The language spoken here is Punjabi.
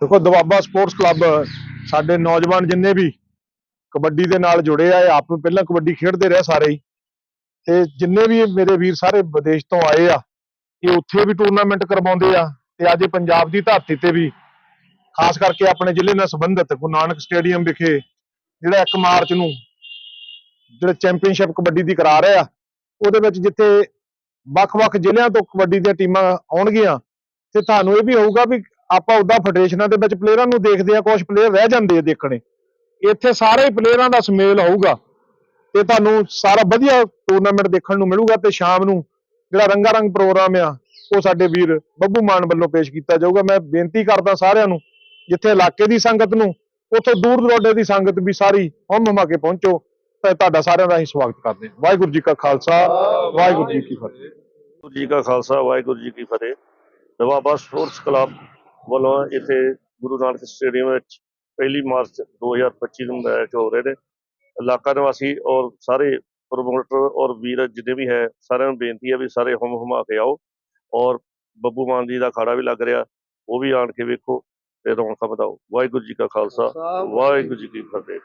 ਦੇਖੋ ਦਵਾਬਾ ਸਪੋਰਟਸ ਕਲੱਬ, ਸਾਡੇ ਨੌਜਵਾਨ ਜਿੰਨੇ ਵੀ ਕਬੱਡੀ ਦੇ ਨਾਲ ਜੁੜੇ ਆ, ਇਹ ਆਪ ਪਹਿਲਾਂ ਕਬੱਡੀ ਖੇਡਦੇ ਰਹੇ ਸਾਰੇ ਹੀ। ਤੇ ਜਿੰਨੇ ਵੀ ਮੇਰੇ ਵੀਰ ਸਾਰੇ ਵਿਦੇਸ਼ ਤੋਂ ਆਏ ਆ, ਇਹ ਉੱਥੇ ਵੀ ਟੂਰਨਾਮੈਂਟ ਕਰਵਾਉਂਦੇ ਆ ਤੇ ਅੱਜ ਪੰਜਾਬ ਦੀ ਧਰਤੀ ਤੇ ਵੀ, ਖਾਸ ਕਰਕੇ ਆਪਣੇ ਜ਼ਿਲ੍ਹੇ ਨਾਲ ਸੰਬੰਧਿਤ ਗੁਰੂ ਨਾਨਕ ਸਟੇਡੀਅਮ ਵਿਖੇ, ਜਿਹੜਾ 1 ਮਾਰਚ ਨੂੰ ਜਿਹੜਾ ਚੈਂਪੀਅਨਸ਼ਿਪ ਕਬੱਡੀ ਦੀ ਕਰਾ ਰਹੇ ਆ, ਉਹਦੇ ਵਿੱਚ ਜਿੱਥੇ ਵੱਖ-ਵੱਖ ਜ਼ਿਲ੍ਹਿਆਂ ਤੋਂ ਕਬੱਡੀ ਦੀਆਂ ਟੀਮਾਂ ਆਉਣਗੀਆਂ, ਤੇ ਤੁਹਾਨੂੰ ਇਹ ਵੀ ਹੋਊਗਾ ਵੀ ਆਪਾਂ ਉਦਾਂ ਫੈਡਰੇਸ਼ਨਾਂ ਦੇ ਵਿੱਚ ਪਲੇਅਰਾਂ ਨੂੰ ਦੇਖਦੇ ਆ ਕੁਝ ਪਲੇਅਰ ਰਹਿ ਜਾਂਦੇ ਆ ਦੇਖਣੇ। ਇੱਥੇ ਸਾਰੇ ਪਲੇਅਰਾਂ ਦਾ ਸਮੇਲ ਹੋਊਗਾ ਤੇ ਤੁਹਾਨੂੰ ਸਾਰਾ ਵਧੀਆ ਟੂਰਨਾਮੈਂਟ ਦੇਖਣ ਨੂੰ ਮਿਲੂਗਾ ਤੇ ਸ਼ਾਮ ਨੂੰ ਜਿਹੜਾ ਰੰਗਾ ਰੰਗ ਪ੍ਰੋਗਰਾਮ ਆ, ਉਹ ਸਾਡੇ ਵੀਰ ਬੱਬੂ ਮਾਨ ਵੱਲੋਂ ਪੇਸ਼ ਕੀਤਾ ਜਾਊਗਾ। ਮੈਂ ਬੇਨਤੀ ਕਰਦਾ ਸਾਰਿਆਂ ਨੂੰ, ਜਿੱਥੇ ਇਲਾਕੇ ਦੀ ਸੰਗਤ ਨੂੰ, ਉੱਥੇ ਦੂਰ ਦੁਰਾਡੇ ਦੀ ਸੰਗਤ ਵੀ ਸਾਰੀ ਹਮ ਹਮਾ ਕੇ ਪਹੁੰਚੋ, ਤੇ ਤੁਹਾਡਾ ਸਾਰਿਆਂ ਦਾ ਅਸੀਂ ਸਵਾਗਤ ਕਰਦੇ ਵਾਹਿਗੁਰੂ ਜੀ ਕਾ ਖਾਲਸਾ, ਵਾਹਿਗੁਰੂ ਜੀ ਕੀ ਫਤਿਹ। ਵਾਹਿਗੁਰੂ ਜੀ ਕਾ ਖਾਲਸਾ, ਵਾਹਿਗੁਰੂ ਜੀ ਕੀ ਫਤਿਹ। ਦਵਾਬਾ ਸਪੋਰਟਸ ਕਲੱਬ ਵੱਲੋਂ ਇੱਥੇ ਗੁਰੂ ਨਾਨਕ ਸਟੇਡੀਅਮ ਵਿੱਚ ਪਹਿਲੀ ਮਾਰਚ 2025 ਨੂੰ ਮੈਚ ਹੋ ਰਹੇ ਨੇ। ਇਲਾਕਾ ਨਿਵਾਸੀ ਔਰ ਸਾਰੇ ਪ੍ਰੋਮੋਟਰ ਔਰ ਵੀਰ ਜਿੰਨੇ ਵੀ ਹੈ ਸਾਰਿਆਂ ਨੂੰ ਬੇਨਤੀ ਹੈ ਵੀ ਸਾਰੇ ਹਮ ਹਮਾ ਕੇ ਆਓ ਔਰ ਬੱਬੂ ਮਾਨ ਜੀ ਦਾ ਅਖਾੜਾ ਵੀ ਲੱਗ ਰਿਹਾ ਉਹ ਵੀ ਆਣ ਕੇ ਵੇਖੋ ਤੇ ਰੌਣਕਾਂ ਵਧਾਓ। ਵਾਹਿਗੁਰੂ ਜੀ ਕਾ ਖਾਲਸਾ। ਵਾਹਿਗੁਰੂ ਜੀ ਕੀ ਫਤਿਹ।